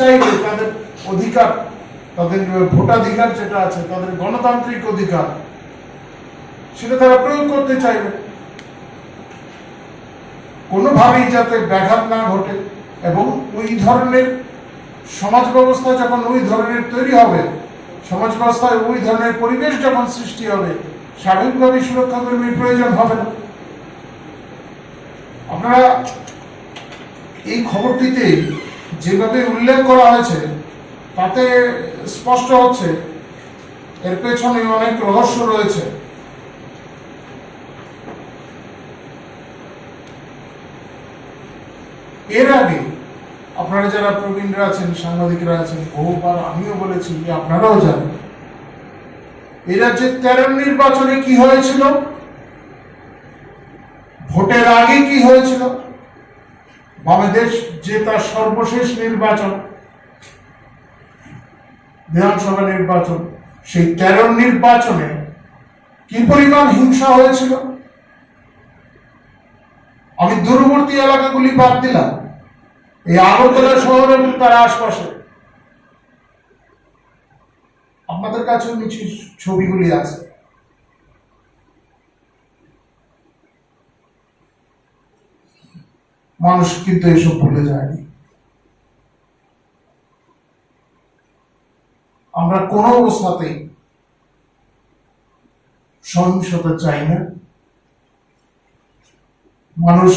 চাইলে তাদের অধিকার, তাদের ভোটাধিকার যেটা আছে, তাদের গণতান্ত্রিক অধিকার, সেটা তারা প্রয়োগ করতে চাইবে। কোনোভাবেই যাতে ব্যাঘাত না ঘটে এবং ওই ধরনের সমাজ ব্যবস্থা যখন ওই ধরনের তৈরি হবে, সমাজ ব্যবস্থায় ওই ধরনের পরিবেশ যখন সৃষ্টি হবে স্বাভাবিকভাবে সুরক্ষা কর্মীর প্রয়োজন হবে না। আপনারা এই খবরটিতে যেভাবে উল্লেখ করা হয়েছে, তাতে স্পষ্ট হচ্ছে, এর পেছনে অনেক রহস্য রয়েছে। এর আগে আপনারা যারা প্রবীণরা আছেন, সাংবাদিকরা আছেন, বহুবার আমিও বলেছি যে আপনারাও জানেন এই রাজ্যে তেরো নির্বাচনে কি হয়েছিল? ভোটের আগে কি হয়েছিল? বাংলাদেশ যে তার সর্বশেষ নির্বাচন, বিধানসভা নির্বাচন, সেই তেরো নির্বাচনে কি পরিমাণ হিংসা হয়েছিল? আমি দূরবর্তী এলাকাগুলি বাদ দিলাম। এই আগরতলা শহর এবং তার আশপাশে। আপনাদের কাছেও কিছু ছবিগুলি আছে। মানুষ কিন্তু এসব ভুলে যায়নি। আমরা কোন অবস্থাতেই সহিংসতা চাই না। মানুষ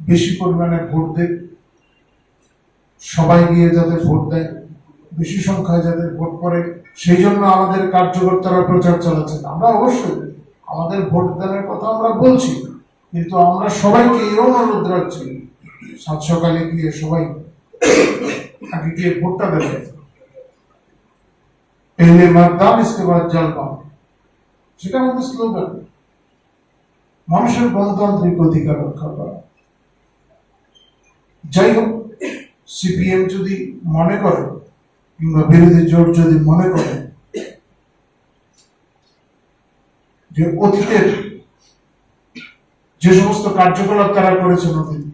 বেশি পরিমাণে ভোট দেয়। সবাই গিয়ে যাতে ভোট দেয়, বেশি সংখ্যায় যাতে ভোট করে সেই জন্য আমাদের কার্যকর্তারা প্রচার চালাচ্ছেন। আমরা অবশ্যই আমাদের ভোট দানের কথা আমরা বলছি। কিন্তু আমরা সবাইকে এরম অনুরোধ রাখছি, সাত সকালে গিয়ে সবাই আগে গিয়ে ভোটটা দেবে। পেলে সেটা আমাদের স্লোগান। মানুষের গণতান্ত্রিক অধিকার রক্ষা করা। যাই হোক, সিপিএম যদি মনে করে, কিংবা বিরোধী জোট যদি মনে করে যে অতীতের যে সমস্ত কার্যকলাপ তারা করেছেন অতীতে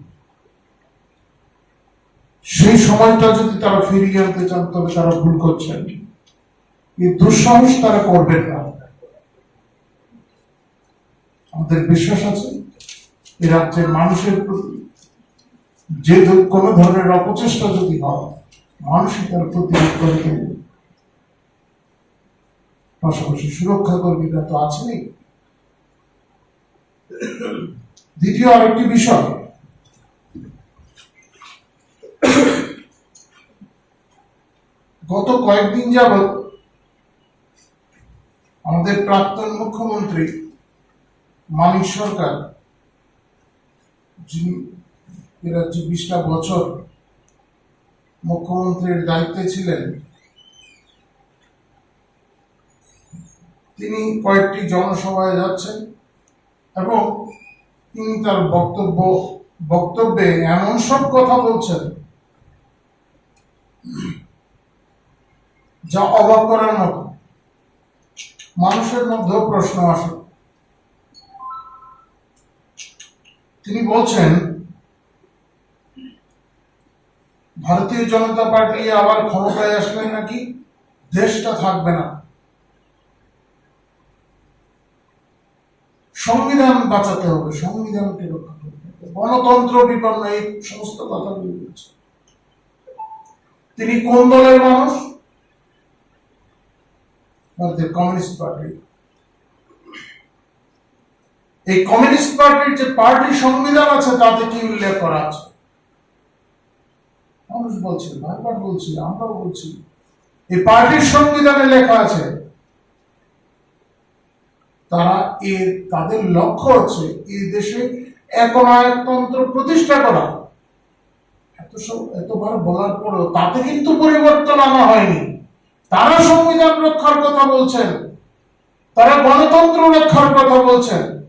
সেই সময়টা যদি তারা ফিরিয়ে আনতে চান, তবে তারা ভুল করছেন। এই দুঃসাহস তারা করবেন না। আমাদের বিশ্বাস আছে এই রাজ্যের মানুষের প্রতি যে কোনো ধরনের অপচেষ্টা যদি হয়, মানুষই তার প্রতিরোধ করে দেবে পাশাপাশি সুরক্ষা কর্মীরা তো আছেনই। দ্বিতীয় আরেকটি বিষয়। গত কয়েকদিন যাবৎ আমাদের প্রাক্তন মুখ্যমন্ত্রী মানিক সরকার, যিনি এ রাজ্যে বিশটা বছর মুখ্যমন্ত্রীর দায়িত্বে ছিলেন, তিনি কয়েকটি জনসভায় যাচ্ছেন এবং তিনি তার বক্তব্য, বক্তব্যে এমন সব কথা বলছেন যা অবাক করার মতো। মানুষের মধ্যেও প্রশ্ন আসে। তিনি বলছেন, ভারতীয় জনতা পার্টি আবার ক্ষমতায় আসলে নাকি? দেশটা থাকবে না। সংবিধান বাঁচাতে হবে, সংবিধানকে রক্ষা করতে হবে। গণতন্ত্র বিপন্ন, এই সমস্ত কথাগুলি বলছে। তিনি কোন দলের মানুষ? ভারতের কমিউনিস্ট পার্টি। এই কমিউনিস্ট পার্টির যে পার্টি সংবিধান আছে, তাতে কি উল্লেখ করা আছে? মানুষ বলছে, বারবার বলছি, আমরাও বলছি। এই পার্টির সংবিধানে লেখা আছে, তারা এর তাদের লক্ষ্য হচ্ছে এই দেশে একনায়কতন্ত্র প্রতিষ্ঠা করা। এত সব, এতবার বলার পরেও তাতে কিন্তু পরিবর্তন আনা হয়নি। তারা সংবিধান রক্ষার কথা বলছেন। তারা গণতন্ত্র রক্ষার কথা বলছেন।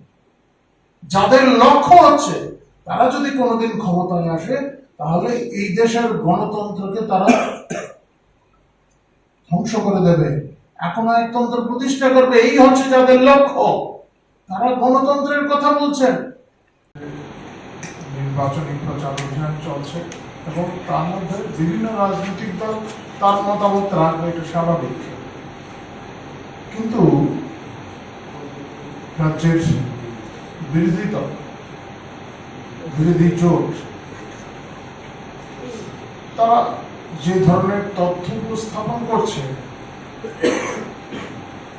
যাদের লক্ষ্য হচ্ছে, তারা যদি কোনোদিন ক্ষমতায় আসে, তাহলে এই দেশের গণতন্ত্রকে তারা ধ্বংস করে দেবে। এখন একতন্ত্র প্রতিষ্ঠা করবে, এই হচ্ছে যাদের লক্ষ্য। তারা গণতন্ত্রের কথা বলছেন। নির্বাচনী প্রচার অভিযান চলছে এবং তার মধ্যে বিভিন্ন রাজনৈতিক দল তার মতামত রাখবে, এটা স্বাভাবিক। কিন্তু রাজ্যের বিরোধী দল, বিরোধী জোট, তারা যে ধরনের তথ্য উপস্থাপন করছে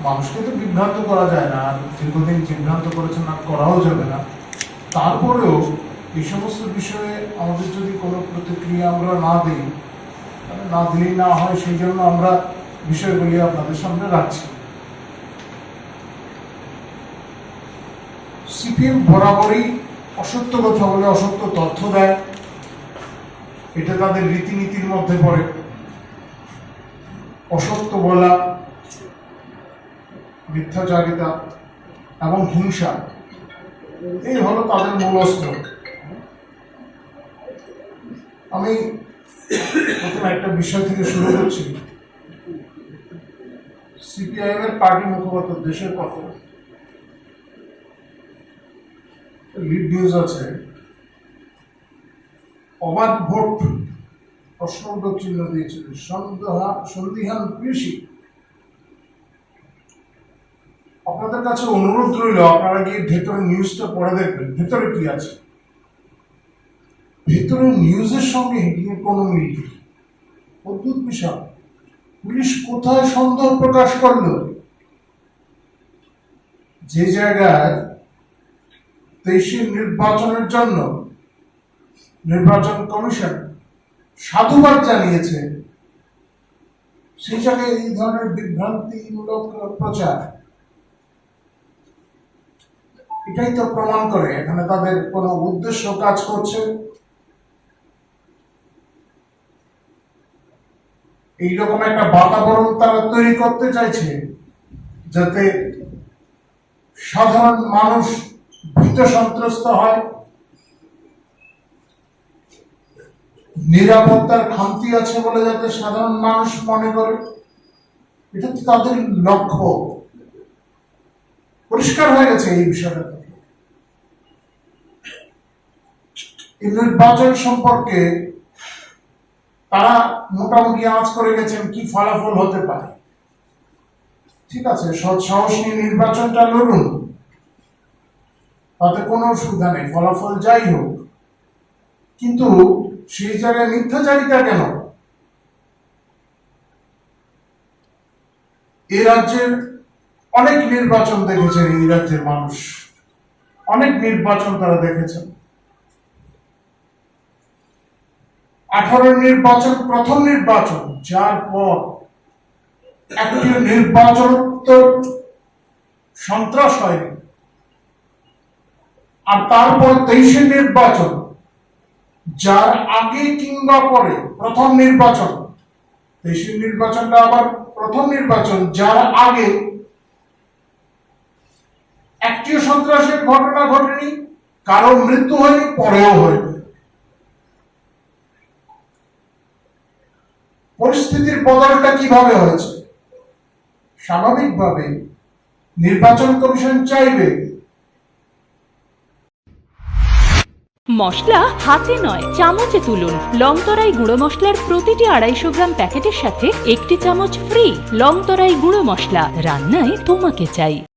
মানুষকে তো বিভ্রান্ত করা যায় না দীর্ঘদিন বিভ্রান্ত করেছেন না করাও যাবে না। তারপরেও এই সমস্ত বিষয়ে আমাদের যদি কোনো প্রতিক্রিয়া আমরা না দিই না দিলেই না হয়, সেই জন্য আমরা বিষয়গুলি আপনাদের সামনে রাখছি। সিপিএম বরাবরই অসত্য কথা বলে অসত্য তথ্য দেয়। এটা তাদের রীতিনীতির মধ্যে পড়ে। অসত্য বলা মিথ্যাচারিতা এবং হিংসা, এই হলো তাদের মূল অস্ত্র। আমি প্রথমে একটা বিষয় থেকে শুরু করছি। সিপিআইএম এর পার্টি মুখপাত্র, দেশের কথা লিড নিউজ আছে, অবাধ ভোট প্রশ্নবোধক চিহ্ন দিয়েছিল। সন্দেহা সন্দিহান কৃষি। আপনাদের কাছে অনুরোধ রইল, আপনারা গিয়ে ভেতরে নিউজটা পড়ে দেখবেন। ভেতরে কি আছে? ভেতরে নিউজের সঙ্গে হেডিং এর কোনো মিল নেই। অদ্ভুত বিষয়। পুলিশ কোথায় সন্দেহ প্রকাশ করল? যে জায়গায় তেইশের নির্বাচনের জন্য নির্বাচন কমিশন সাধুবাদ জানিয়েছে, সেই জায়গায় এই ধরনের বিভ্রান্তিমূলক প্রচার এটাই তো প্রমাণ করে, এখানে তাদের কোনো উদ্দেশ্য কাজ করছে। এইরকম একটা বাতাবরণ তারা তৈরি করতে চাইছে, যাতে সাধারণ মানুষ ভীত সন্ত্রস্ত হয়, নিরাপত্তার খামতি আছে বলে যাতে সাধারণ মানুষ মনে করে। এটা তো তাদের লক্ষ্য। পরিষ্কার হয়ে গেছে এই বিষয়টা। নির্বাচন সম্পর্কে তারা মোটামুটি আঁচ করে গেছেন কি ফলাফল হতে পারে। ঠিক আছে সৎ সাহস নিয়ে নির্বাচনটা লড়ুন। তাতে কোনো অসুবিধা নেই, ফলাফল যাই হোক। কিন্তু সেই জায়গায় মিথ্যাচারিতা কেন? এই রাজ্যের অনেক নির্বাচন দেখেছেন এই রাজ্যের মানুষ। অনেক নির্বাচন তারা দেখেছেন। আঠারো নির্বাচন, প্রথম নির্বাচন, যার পর একটি নির্বাচনোত্তর সন্ত্রাস হয়নি। আর তারপর তেইশে নির্বাচন, যার আগে কিংবা পরে প্রথম নির্বাচন। দেশের নির্বাচনটা আবার প্রথম নির্বাচন, যার আগে একটিও সন্ত্রাসের ঘটনা ঘটেনি, কারও মৃত্যু হয়নি, পরেও হয়নি। পরিস্থিতির বদলটা কীভাবে হয়েছে? স্বাভাবিকভাবে নির্বাচন কমিশন চাইবে মশলা হাতে নয়, চামচে তুলুন। লংতরাই গুঁড়ো মশলার প্রতিটি আড়াইশো গ্রাম প্যাকেটের সাথে একটি চামচ ফ্রি লংতরাই গুঁড়ো মশলা। রান্নায় তোমাকে চাই।